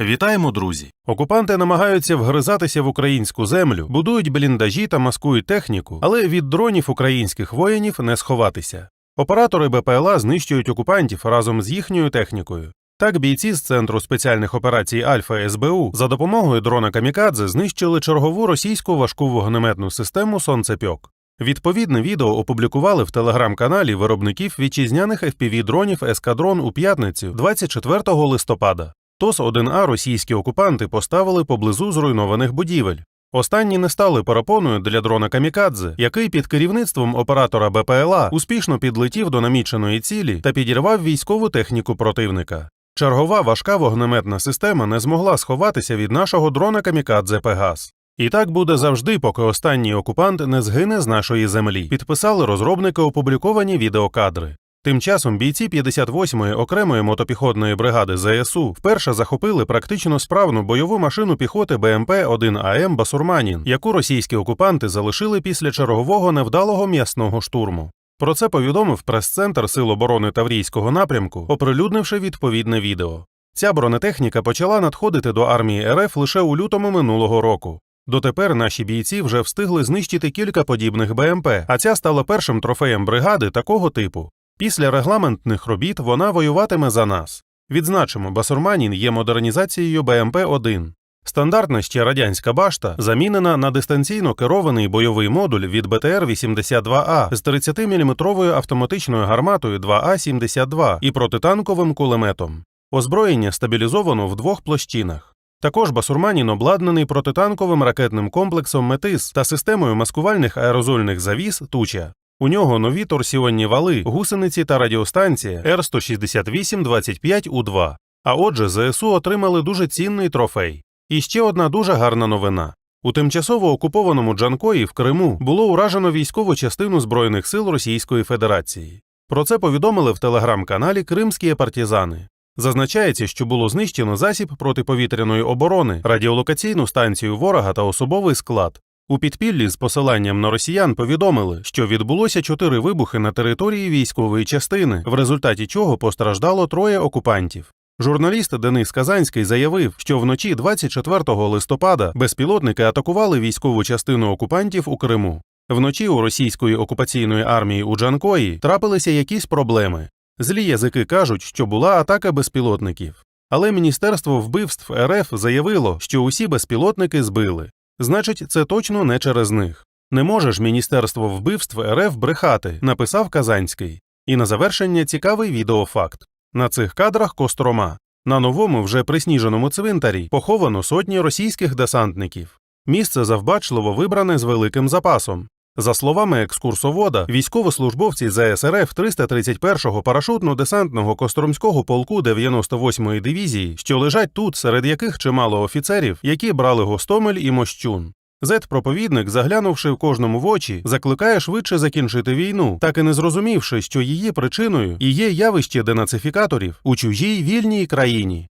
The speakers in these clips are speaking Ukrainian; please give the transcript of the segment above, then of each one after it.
Вітаємо, друзі! Окупанти намагаються вгризатися в українську землю, будують бліндажі та маскують техніку, але від дронів українських воїнів не сховатися. Оператори БПЛА знищують окупантів разом з їхньою технікою. Так бійці з центру спеціальних операцій Альфа СБУ за допомогою дрона Камікадзе знищили чергову російську важку вогнеметну систему Сонцепьок. Відповідне відео опублікували в телеграм-каналі виробників вітчизняних FPV-дронів Ескадрон у п'ятницю, 24 листопада. ТОС-1А російські окупанти поставили поблизу зруйнованих будівель. Останні не стали перепоною для дрона Камікадзе, який під керівництвом оператора БПЛА успішно підлетів до наміченої цілі та підірвав військову техніку противника. Чергова важка вогнеметна система не змогла сховатися від нашого дрона Камікадзе Пегас. І так буде завжди, поки останній окупант не згине з нашої землі. Підписали розробники опубліковані відеокадри. Тим часом бійці 58-ї окремої мотопіхотної бригади ЗСУ вперше захопили практично справну бойову машину піхоти БМП-1АМ Басурманін, яку російські окупанти залишили після чергового невдалого м'ясного штурму. Про це повідомив прес-центр Сил оборони Таврійського напрямку, оприлюднивши відповідне відео. Ця бронетехніка почала надходити до армії РФ лише у лютому минулого року. Дотепер наші бійці вже встигли знищити кілька подібних БМП, а ця стала першим трофеєм бригади такого типу. Після регламентних робіт вона воюватиме за нас. Відзначимо, Басурманін є модернізацією БМП-1. Стандартна ще радянська башта замінена на дистанційно керований бойовий модуль від БТР-82А з 30-мм автоматичною гарматою 2А-72 і протитанковим кулеметом. Озброєння стабілізовано в двох площинах. Також Басурманін обладнаний протитанковим ракетним комплексом Метис та системою маскувальних аерозольних завіс Туча. У нього нові торсіонні вали, гусениці та радіостанція Р-168-25У2. А отже, ЗСУ отримали дуже цінний трофей. І ще одна дуже гарна новина. У тимчасово окупованому Джанкої в Криму було уражено військову частину Збройних сил Російської Федерації. Про це повідомили в телеграм-каналі Кримські партизани. Зазначається, що було знищено засіб протиповітряної оборони, радіолокаційну станцію ворога та особовий склад. У підпіллі з посиланням на росіян повідомили, що відбулося чотири вибухи на території військової частини, в результаті чого постраждало троє окупантів. Журналіст Денис Казанський заявив, що вночі 24 листопада безпілотники атакували військову частину окупантів у Криму. Вночі у російської окупаційної армії у Джанкої трапилися якісь проблеми. Злі язики кажуть, що була атака безпілотників. Але Міністерство вбивств РФ заявило, що усі безпілотники збили. Значить, це точно не через них. Не може ж Міністерство вбивств РФ брехати, написав Казанський. І на завершення цікавий відеофакт. На цих кадрах Кострома. На новому вже присніженому цвинтарі поховано сотні російських десантників. Місце завбачливо вибране з великим запасом. За словами екскурсовода, військовослужбовці ЗСРФ 331-го парашутно-десантного Костромського полку 98-ї дивізії, що лежать тут, серед яких чимало офіцерів, які брали Гостомель і Мощун. Зет-проповідник, заглянувши в кожному в очі, закликає швидше закінчити війну, так і не зрозумівши, що її причиною і є явище денацифікаторів у чужій вільній країні.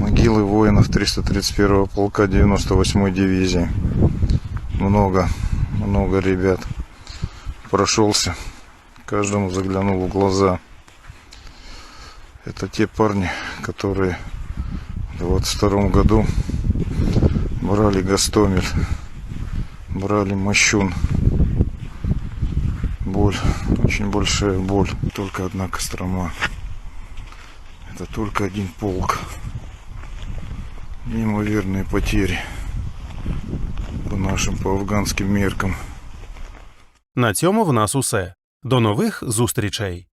Могилы воинов 331 полка 98-й дивизии. Много, много ребят. Прошелся, каждому заглянул в глаза. Это те парни, которые в 22 году брали Гастомель, брали Мощун. Боль, очень большая боль. Только одна Кострома. Это только один полк. Неимоверные потери по нашим, по афганським міркам. На цьому в нас усе. До нових зустрічей!